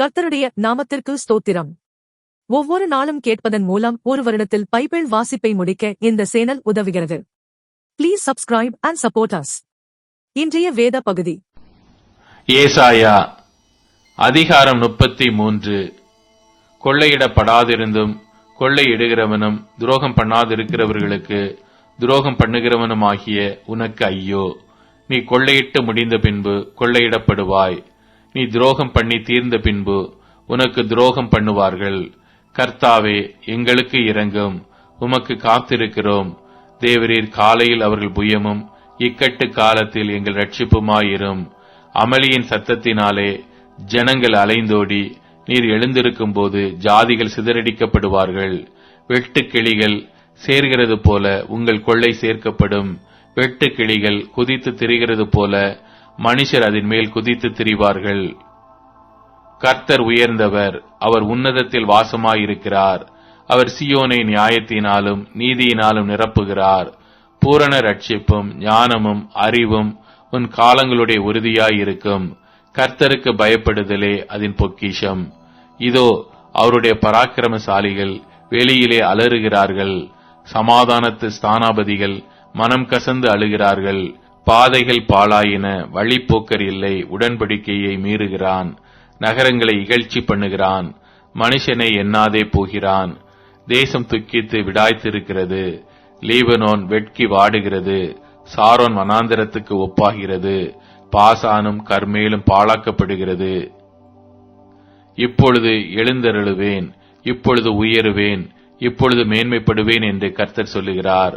கர்த்தருடைய நாமத்திற்கு ஸ்தோத்திரம். ஒவ்வொரு நாளும் கேட்பதன் மூலம் ஒரு வருடத்தில் பைபிள் வாசிப்பை முடிக்க இந்த சேனல் உதவுகிறது. Please subscribe and support us இன்றைய வேத பகுதி. ஏசாயா அதிகாரம் முப்பத்தி மூன்று கொள்ளையிடப்படாதிருந்தும் கொள்ளையிடுகிறவனும் துரோகம் பண்ணாதிருக்கிறவர்களுக்கு துரோகம் பண்ணுகிறவனும் ஆகிய உனக்கு ஐயோ நீ கொள்ளையிட்டு முடிந்த பின்பு கொள்ளையிடப்படுவாய். நீ துரோகம் பண்ணி தீர்ந்த பின்பு உனக்கு துரோகம் பண்ணுவார்கள். கர்த்தாவே எங்களுக்கு இறங்கும் உமக்கு காத்திருக்கிறோம். தேவரீர் காலையில் அவர்கள் புயமும் இக்கட்டு காலத்தில் எங்கள் ரட்சிப்புமாயிரும் அமளியின் சத்தத்தினாலே ஜனங்கள் அலைந்தோடி நீர் எழுந்திருக்கும் போது ஜாதிகள் சிதறடிக்கப்படுவார்கள். வெட்டுக்கிளிகள் சேர்கிறது போல உங்கள் கொள்ளை சேர்க்கப்படும். வெட்டுக்கிளிகள் குதித்து திரிகிறது போல மனுஷர் அதன் மேல் குதித்து திரிவார்கள். கர்த்தர் உயர்ந்தவர் அவர் உன்னதத்தில் வாசமாயிருக்கிறார். அவர் சியோனை நியாயத்தினாலும் நீதியினாலும் நிரப்புகிறார். பூரண ரட்சிப்பும் ஞானமும் அறிவும் உன் காலங்களுடைய உறுதியாயிருக்கும். கர்த்தருக்கு பயப்படுதலே அதன் பொக்கிஷம். இதோ அவருடைய பராக்கிரமசாலிகள் வெளியிலே அலறுகிறார்கள். சமாதானத்து ஸ்தானாபதிகள் மனம் கசந்து அழுகிறார்கள். பாதைகள் பாழாயின வழிப்போக்கர் இல்லை உடன்படிக்கையை மீறுகிறான் நகரங்களை இகழ்ச்சி பண்ணுகிறான் மனுஷனை எண்ணாதே போகிறான் தேசம் துக்கித்து விடாய்த்திருக்கிறது லீபனோன் வெட்கி வாடுகிறது சாரோன் வனாந்திரத்துக்கு ஒப்பாகிறது பாசானும் கர்மேலும் பாழாக்கப்படுகிறது. இப்பொழுது எழுந்தருளுவேன் இப்பொழுது உயருவேன் இப்பொழுது மேன்மைப்படுவேன் என்று கர்த்தர் சொல்லுகிறார்.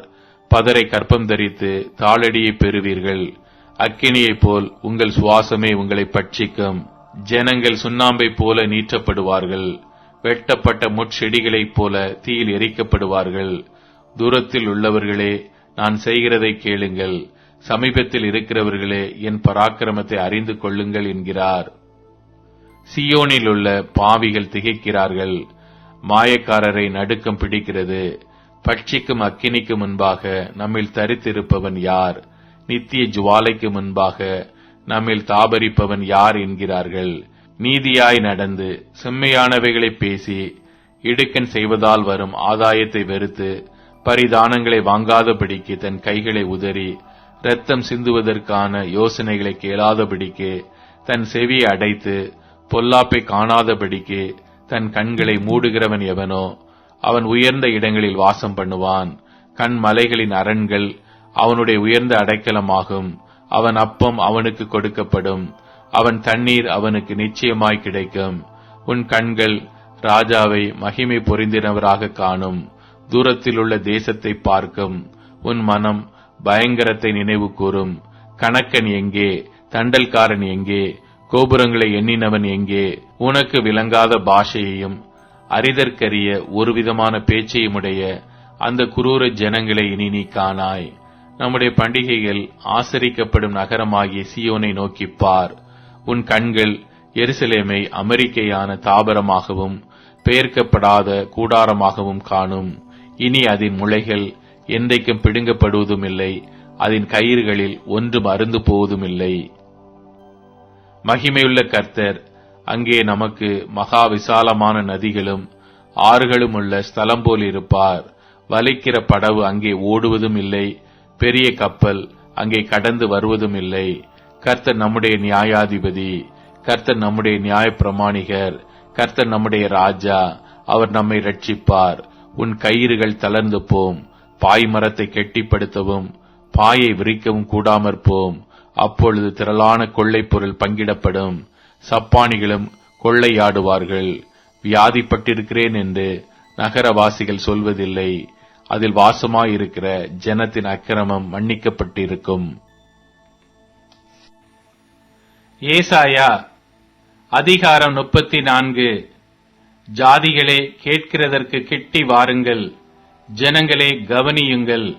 பதரை கற்பம் தரித்து தாளடியை பெறுவீர்கள். அக்கினியைப் போல் உங்கள் சுவாசமே உங்களை பட்சிக்கும். ஜனங்கள் சுண்ணாம்பை போல நீற்றப்படுவார்கள். வெட்டப்பட்ட முட்செடிகளைப் போல தீயில் எரிக்கப்படுவார்கள். தூரத்தில் உள்ளவர்களே நான் செய்கிறதை கேளுங்கள். சமீபத்தில் இருக்கிறவர்களே என் பராக்கிரமத்தை அறிந்து கொள்ளுங்கள் என்கிறார். சியோனில் உள்ள பாவிகள் திகைக்கிறார்கள். மாயக்காரரை நடுக்கம் பிடிக்கிறது. பட்சிக்கும் அக்கினிக்கு முன்பாக நம்மில் தரித்திருப்பவன் யார்? நித்திய ஜுவாலைக்கு முன்பாக நம்மில் தாபரிப்பவன் யார் என்கிறார்கள்? நீதியாய் நடந்து செம்மையானவைகளை பேசி இடுக்கன் செய்வதால் வரும் ஆதாயத்தை வெறுத்து பரிதானங்களை வாங்காதபடிக்கு தன் கைகளை உதறி ரத்தம் சிந்துவதற்கான யோசனைகளை கேளாதபடிக்கு தன் செவியை அடைத்து பொல்லாப்பை காணாதபடிக்கு தன் கண்களை மூடுகிறவன் எவனோ அவன் உயர்ந்த இடங்களில் வாசம் பண்ணுவான். கண் மலைகளின் அரண்கள் அவனுடைய உயர்ந்த அடைக்கலமாகும். அவன் அப்பம் அவனுக்கு கொடுக்கப்படும். அவன் தண்ணீர் அவனுக்கு நிச்சயமாய் கிடைக்கும். உன் கண்கள் ராஜாவை மகிமை பொறிந்தினவராக காணும். தூரத்தில் உள்ள தேசத்தை பார்க்கும். உன் மனம் பயங்கரத்தை நினைவு கூறும். கணக்கன் எங்கே? தண்டல்காரன் எங்கே? கோபுரங்களை எண்ணினவன் எங்கே? உனக்கு விளங்காத பாஷையையும் அரிதற்கரிய ஒரு விதமான பேச்சையும் உடைய அந்த குரூர ஜனங்களை இனி நீ காணாய். நம்முடைய பண்டிகைகள் ஆசரிக்கப்படும் நகரமாகிய சியோனை நோக்கிப் பார். உன் கண்கள் எருசலேமை அமெரிக்கையான தாபரமாகவும் பெயர்க்கப்படாத கூடாரமாகவும் காணும். இனி அதன் முளைகள் என்றைக்கும் பிடுங்கப்படுவதும் இல்லை அதன் கயிறுகளில் ஒன்றும் அருந்து போவதுமில்லை மகிமையுள்ள கர்த்தர் அங்கே நமக்கு மகா விசாலமான நதிகளும் ஆறுகளும் உள்ள ஸ்தலம் போல் இருப்பார். வலிக்கிற படவு அங்கே ஓடுவதும் இல்லை பெரிய கப்பல் அங்கே கடந்து வருவதும் இல்லை. கர்த்தர் நம்முடைய நியாயாதிபதி கர்த்தர் நம்முடைய நியாய பிரமாணிகர் கர்த்தர் நம்முடைய ராஜா அவர் நம்மை ரட்சிப்பார் உன் கயிறுகள் தளர்ந்து போம் பாய் மரத்தை கெட்டிப்படுத்தவும் பாயை விரிக்கவும் கூடாமற் போம் அப்பொழுது திரளான கொள்ளைப் பொருள் பங்கிடப்படும். சப்பானிகளும் கொள்ளையாடுவார்கள். வியாதிப்பட்டிருக்கிறேன் என்று நகரவாசிகள் சொல்வதில்லை. அதில் வாசமாயிருக்கிற ஜனத்தின் அக்கிரமம் மன்னிக்கப்பட்டிருக்கும். ஏசாயா அதிகாரம் முப்பத்தி நான்கு ஜாதிகளே கேட்கிறதற்கு கிட்டி வாருங்கள். ஜனங்களே கவனியுங்கள்.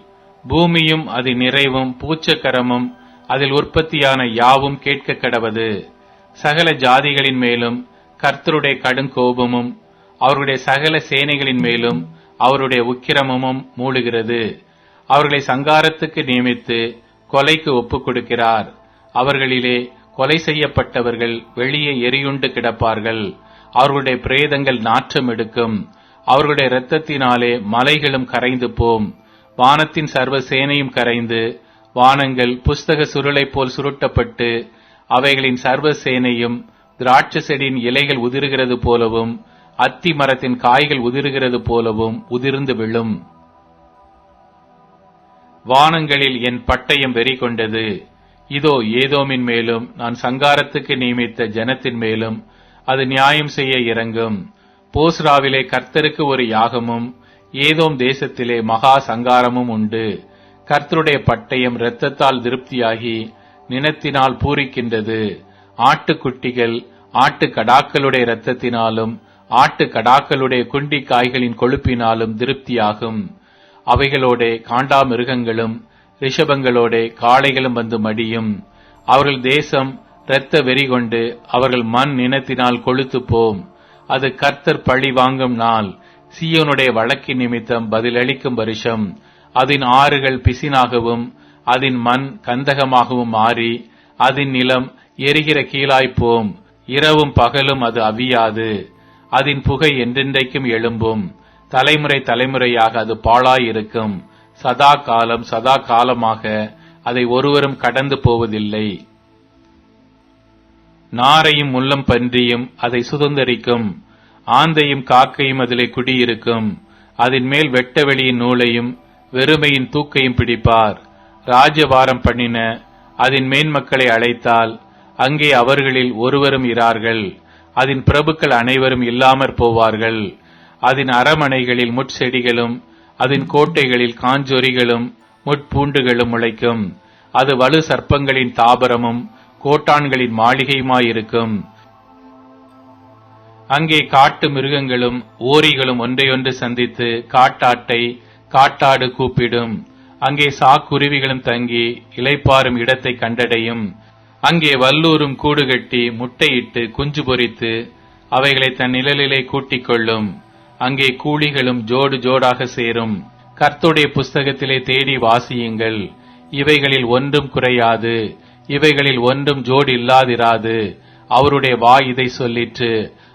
பூமியும் அது நிறைவும் பூச்சக்கரமும் அதில் உற்பத்தியான யாவும் கேட்க கடவது சகல ஜாதிகளின் மேலும் கர்த்தருடைய கடுங்கோபமும் அவருடைய சகல சேனைகளின் மேலும் அவருடைய உக்கிரமும் மூடுகிறது. அவர்களை சங்காரத்துக்கு நியமித்து கொலைக்கு ஒப்புக் கொடுக்கிறார் அவர்களிலே கொலை செய்யப்பட்டவர்கள் வெளியே எரியுண்டு கிடப்பார்கள். அவர்களுடைய பிரேதங்கள் நாற்றம் எடுக்கும். அவர்களுடைய இரத்தத்தினாலே மலைகளும் கரைந்து போம். வானத்தின் சர்வ சேனையும் கரைந்து வானங்கள் புஸ்தக சுருளைப் போல் சுருட்டப்பட்டு அவைகளின் சர்வ சேனையும் திராட்ச செடியின் இலைகள் உதிர்கிறது போலவும் அத்தி மரத்தின் காய்கள் உதிர்கிறது போலவும் உதிர்ந்து விழும். வானங்களில் என் பட்டயம் வெறி கொண்டது. இதோ ஏதோமின் மேலும் நான் சங்காரத்துக்கு நியமித்த ஜனத்தின் மேலும் அது நியாயம் செய்ய இறங்கும். போஸ்ராவிலே கர்த்தருக்கு ஒரு யாகமும் ஏதோம் தேசத்திலே மகா சங்காரமும் உண்டு. கர்த்தருடைய பட்டயம் இரத்தத்தால் திருப்தியாகி நினத்தினால் பூரிக்கின்றது. ஆட்டுக்குட்டிகள் ஆட்டு கடாக்களுடைய இரத்தத்தினாலும் ஆட்டு கடாக்களுடைய குண்டி காய்களின் கொழுப்பினாலும் திருப்தியாகும். அவைகளோட காண்டாமிருகங்களும் ரிஷபங்களோட காளைகளும் வந்து மடியும். அவர்கள் தேசம் இரத்த வெறி கொண்டு அவர்கள் மண் நினத்தினால் கொளுத்து போம் அது கர்த்தர் பழி வாங்கும் நாள். சீயோனுடைய வழக்கின் நிமித்தம் பதிலளிக்கும் வருஷம். அதன் ஆறுகள் பிசினாகவும் அதன் மண் கந்தகமாகவும் மாறி அதன் நிலம் எரிகிற கீழாய்ப்போம் இரவும் பகலும் அது அவியாது. அதன் புகை என்றென்றைக்கும் எழும்பும். தலைமுறை தலைமுறையாக அது பாழாயிருக்கும். சதா காலம் சதா காலமாக அதை ஒருவரும் கடந்து போவதில்லை. நாரையும் முள்ளம் பன்றியும் அதை சுதந்தரிக்கும். ஆந்தையும் காக்கையும் அதிலே குடியிருக்கும். அதன் மேல் வெட்ட வெளியின் நூலையும் வெறுமையின் தூக்கையும் பிடிப்பார். ராஜபாரம் பண்ணின அதன் மேன்மக்களை அழைத்தால் அங்கே அவர்களில் ஒருவரும் இரார்கள். அதன் பிரபுக்கள் அனைவரும் இல்லாமற் போவார்கள். அதன் அரமனைகளில் முட்செடிகளும் அதன் கோட்டைகளில் காஞ்சொரிகளும் முட்பூண்டுகளும் முளைக்கும். அது வலு சர்ப்பங்களின் தாபரமும் கோட்டான்களின் மாளிகையுமாயிருக்கும். அங்கே காட்டு மிருகங்களும் ஓரிகளும் ஒன்றையொன்று சந்தித்து காட்டாட்டை காட்டாடு கூப்பிடும். அங்கே சாக்குருவிகளும் தங்கி இளைப்பாறும் இடத்தை கண்டடையும். அங்கே வல்லூரும் கூடு கட்டி முட்டையிட்டு குஞ்சு பொரித்து அவைகளை தன் நிழலிலே கூட்டிக் கொள்ளும். அங்கே கூலிகளும் ஜோடு ஜோடாக சேரும். கர்த்துடைய புஸ்தகத்திலே தேடி வாசியுங்கள். இவைகளில் ஒன்றும் குறையாது. இவைகளில் ஒன்றும் ஜோடு இல்லாதிராது. அவருடைய வாய் இதை சொல்லிற்று.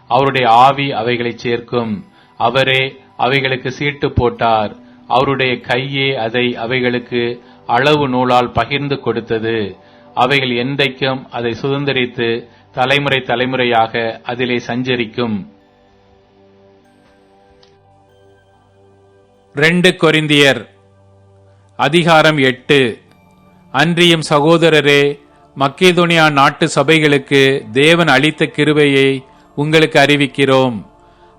அவருடைய ஆவி அவைகளை சேர்க்கும். அவரே அவைகளுக்கு சீட்டு போட்டார். அவருடைய கையே அதை அவைகளுக்கு அளவு நூலால் பகிர்ந்து கொடுத்தது. அவைகள் என்றைக்கும் அதை சுதந்திரித்து தலைமுறை தலைமுறையாக அதிலே சஞ்சரிக்கும். ரெண்டு கொரிந்தியர் அதிகாரம் எட்டு. அன்றியும் சகோதரரே மக்கேதோனியா நாட்டு சபைகளுக்கு தேவன் அளித்த கிருபையை உங்களுக்கு அறிவிக்கிறோம்.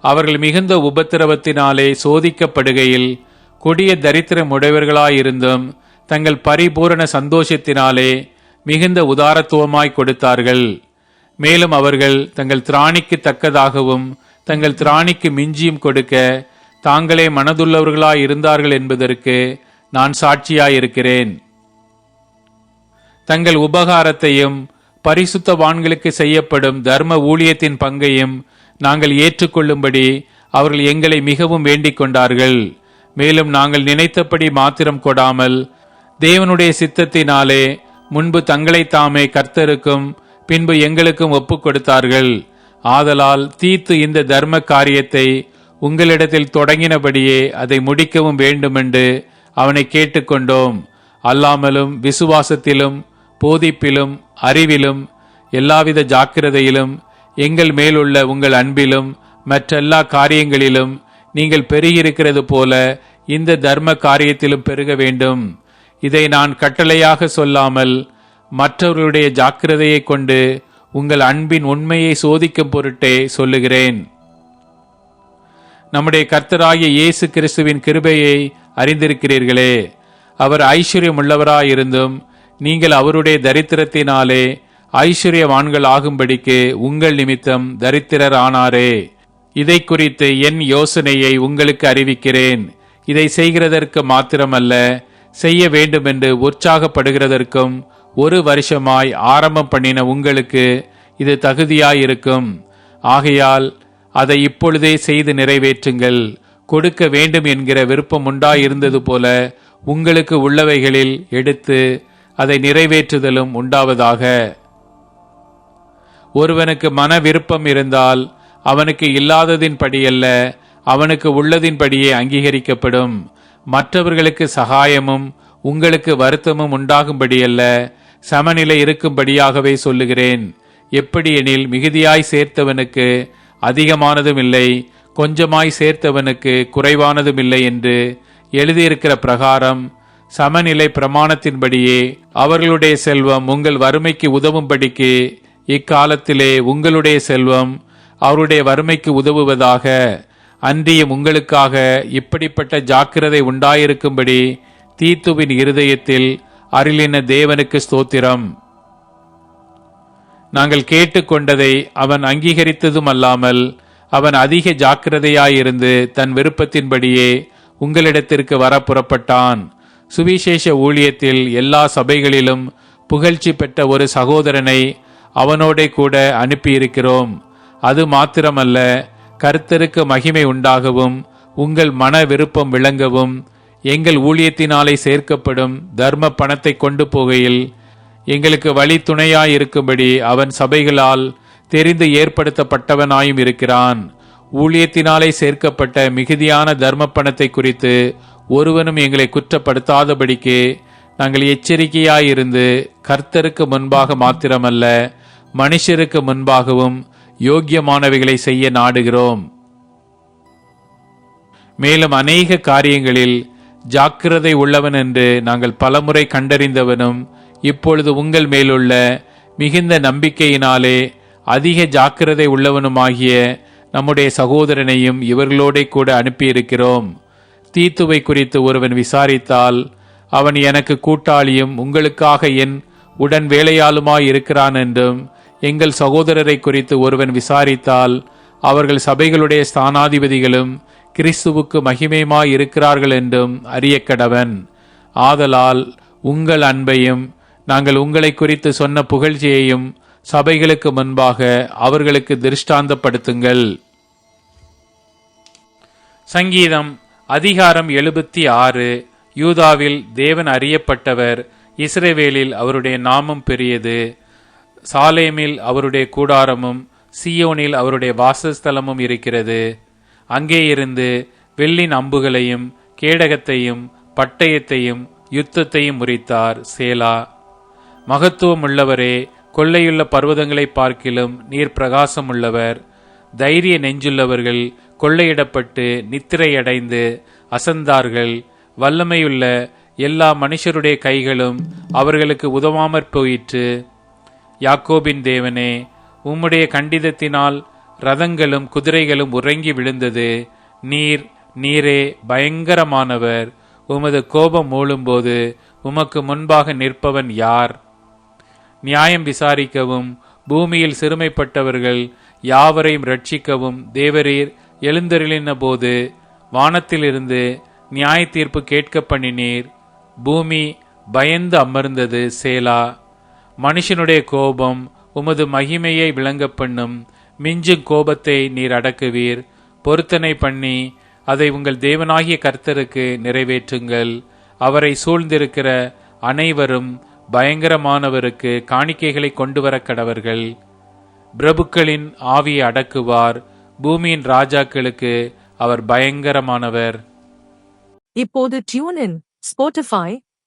அவர்கள் மிகுந்த உபத்திரவத்தினாலே சோதிக்கப்படுகையில் கொடிய தரித்திரம் உடையவர்களாயிருந்தும் தங்கள் பரிபூரண சந்தோஷத்தினாலே மிகுந்த உதாரத்துவமாய் கொடுத்தார்கள். மேலும் அவர்கள் தங்கள் திராணிக்கு தக்கதாகவும் தங்கள் திராணிக்கு மிஞ்சியும் கொடுக்க தாங்களே மனதுள்ளவர்களாய் இருந்தார்கள் என்பதற்கு நான் சாட்சியாயிருக்கிறேன். தங்கள் உபகாரத்தையும் பரிசுத்தவான்களுக்கு செய்யப்படும் தர்ம ஊழியத்தின் பங்கையும் நாங்கள் ஏற்றுக்கொள்ளும்படி அவர்கள் எங்களை மிகவும் வேண்டிக் கொண்டார்கள். மேலும் நாங்கள் நினைத்தபடி மாத்திரம் கொடாமல் தேவனுடைய சித்தத்தினாலே முன்பு தங்களை தாமே கர்த்தருக்கும் பின்பு எங்களுக்கும் ஒப்புக் கொடுத்தார்கள். ஆதலால் தீத்து இந்த தர்ம காரியத்தை உங்களிடத்தில் தொடங்கினபடியே அதை முடிக்கவும் வேண்டுமென்று அவனை கேட்டுக்கொண்டோம். அல்லாமலும் விசுவாசத்திலும் போதிப்பிலும் அறிவிலும் எல்லாவித ஜாக்கிரதையிலும் எங்கள் மேலுள்ள உங்கள் அன்பிலும் மற்றெல்லா காரியங்களிலும் நீங்கள் பெருகியிருக்கிறது போல இந்த தர்ம காரியத்திலும் பெருக வேண்டும். இதை நான் கட்டளையாக சொல்லாமல் மற்றவர்களுடைய ஜாக்கிரதையை கொண்டு உங்கள் அன்பின் உண்மையை சோதிக்கும் பொருட்டே சொல்லுகிறேன். நம்முடைய கர்த்தராகிய இயேசு கிறிஸ்துவின் கிருபையை அறிந்திருக்கிறீர்களே. அவர் ஐஸ்வர்யம் உள்ளவராயிருந்தும் நீங்கள் அவருடைய தரித்திரத்தினாலே ஐஸ்வர்யவான்கள் ஆகும்படிக்கு உங்கள் நிமித்தம் தரித்திரர் ஆனாரே இதை குறித்து என் யோசனையை உங்களுக்கு அறிவிக்கிறேன். இதை செய்கிறதற்கு மாத்திரமல்ல செய்ய வேண்டுமென்று உற்சாகப்படுகிறதற்கும் ஒரு வருஷமாய் ஆரம்பம் பண்ணின உங்களுக்கு இது தகுதியாயிருக்கும். ஆகையால் அதை இப்பொழுதே செய்து நிறைவேற்றுங்கள். கொடுக்க வேண்டும் என்கிற விருப்பம் உண்டாயிருந்தது போல உங்களுக்கு உள்ளவைகளில் எடுத்து அதை நிறைவேற்றுதலும் உண்டாவதாக. ஒருவனுக்கு மன விருப்பம் இருந்தால் அவனுக்கு இல்லாததின்படியல்ல அவனுக்கு உள்ளதின்படியே அங்கீகரிக்கப்படும். மற்றவர்களுக்கு சகாயமும் உங்களுக்கு வருத்தமும் உண்டாகும்படியல்ல சமநிலை இருக்கும்படியாகவே சொல்லுகிறேன். எப்படியெனில் மிகுதியாய் சேர்த்தவனுக்கு அதிகமானதும் இல்லை கொஞ்சமாய் சேர்த்தவனுக்கு குறைவானதும் இல்லை என்று எழுதியிருக்கிற பிரகாரம் சமநிலை பிரமாணத்தின்படியே அவர்களுடைய செல்வம் உங்கள் வறுமைக்கு உதவும்படிக்கு இக்காலத்திலே உங்களுடைய செல்வம் அவருடைய வறுமைக்கு உதவுவதாக அன்றியும் உங்களுக்காக இப்படிப்பட்ட ஜாக்கிரதை உண்டாயிருக்கும்படி தீத்துவின் இருதயத்தில் அருளின தேவனுக்கு ஸ்தோத்திரம். நாங்கள் கேட்டுக்கொண்டதை அவன் அங்கீகரித்ததும் அல்லாமல் அவன் அதிக ஜாக்கிரதையாயிருந்து தன் விருப்பத்தின்படியே உங்களிடத்திற்கு வர புறப்பட்டான் சுவிசேஷ ஊழியத்தில் எல்லா சபைகளிலும் புகழ்ச்சி பெற்ற ஒரு சகோதரனை அவனோடே கூட அனுப்பியிருக்கிறோம். அது மாத்திரமல்ல கர்த்தருக்கு மகிமை உண்டாகவும் உங்கள் மன விருப்பம் விளங்கவும் எங்கள் ஊழியத்தினாலே சேர்க்கப்படும் தர்ம பணத்தை கொண்டு போகையில் எங்களுக்கு வழி துணையாயிருக்கும்படி அவன் சபைகளால் தெரிந்து ஏற்படுத்தப்பட்டவனாயும் இருக்கிறான். ஊழியத்தினாலே சேர்க்கப்பட்ட மிகுதியான தர்ம பணத்தை குறித்து ஒருவனும் எங்களை குற்றப்படுத்தாதபடிக்கு நாங்கள் எச்சரிக்கையாயிருந்து கர்த்தருக்கு முன்பாக மாத்திரமல்ல மனுஷருக்கு முன்பாகவும் யோக்கியமானவைகளை செய்ய நாடுகிறோம். மேலும் அநேக காரியங்களில் ஜாக்கிரதை உள்ளவன் என்று நாங்கள் பலமுறை கண்டறிந்தவனும் இப்பொழுது உங்கள் மேலுள்ள மிகுந்த நம்பிக்கையினாலே அதிக ஜாக்கிரதை உள்ளவனுமாகிய நம்முடைய சகோதரனையும் இவர்களோட கூட அனுப்பியிருக்கிறோம். தீத்துவை குறித்து ஒருவன் விசாரித்தால் அவன் எனக்கு கூட்டாளியும் உங்களுக்காக என் உடன் வேலையாளுமாய் இருக்கிறான் என்றும் எங்கள் சகோதரரை குறித்து ஒருவன் விசாரித்தால் அவர்கள் சபைகளுடைய ஸ்தானாதிபதிகளும் கிறிஸ்துவுக்கு மகிமையுமாய் இருக்கிறார்கள் என்றும் அறியக்கடவன். ஆதலால் உங்கள் அன்பையும் நாங்கள் உங்களை குறித்து சொன்ன புகழ்ச்சியையும் சபைகளுக்கு முன்பாக அவர்களுக்கு திருஷ்டாந்தப்படுத்துங்கள். சங்கீதம் அதிகாரம் எழுபத்தி ஆறு யூதாவில் தேவன் அறியப்பட்டவர் இஸ்ரேவேலில் அவருடைய நாமம் பெரியது. சாலேமில் அவருடைய கூடாரமும் சியோனில் அவருடைய வாசஸ்தலமும் இருக்கிறது. அங்கேயிருந்து வெள்ளின் அம்புகளையும் கேடகத்தையும் பட்டயத்தையும் யுத்தத்தையும் முறித்தார் சேலா. மகத்துவம் உள்ளவரே கொள்ளையுள்ள பர்வதங்களை பார்க்கிலும் நீர் பிரகாசம் உள்ளவர் தைரிய நெஞ்சுள்ளவர்கள் கொள்ளையிடப்பட்டு நித்திரையடைந்து அசந்தார்கள். வல்லமையுள்ள எல்லா மனுஷருடைய கைகளும் அவர்களுக்கு உதவாமற் போயிற்று. யாக்கோபின் தேவனே உம்முடைய கண்டிதத்தினால் ரதங்களும் குதிரைகளும் உறங்கி விழுந்தது. நீர் நீரே பயங்கரமானவர். உமது கோபம் மூழும்போது உமக்கு முன்பாக நிற்பவன் யார்? நியாயம் விசாரிக்கவும் பூமியில் சிறுமைப்பட்டவர்கள் யாவரையும் ரட்சிக்கவும் தேவரீர் எழுந்தருளின போது வானத்திலிருந்து நியாய தீர்ப்பு கேட்க பண்ணினீர். பூமி பயந்து அமர்ந்தது சேலா. மனுஷனுடைய கோபம் உமது மகிமையை விளங்க பண்ணும் மிஞ்சும் கோபத்தை நீர் அடக்குவீர். பொருத்தனை பண்ணி அதை உங்கள் தேவனாகிய கர்த்தருக்கு நிறைவேற்றுங்கள். அவரை சூழ்ந்திருக்கிற அனைவரும் பயங்கரமானவருக்கு காணிக்கைகளை கொண்டு வர கடவர்கள். பிரபுக்களின் ஆவியை அடக்குவார். பூமியின் ராஜாக்களுக்கு அவர் பயங்கரமானவர். இப்போது tune in Spotify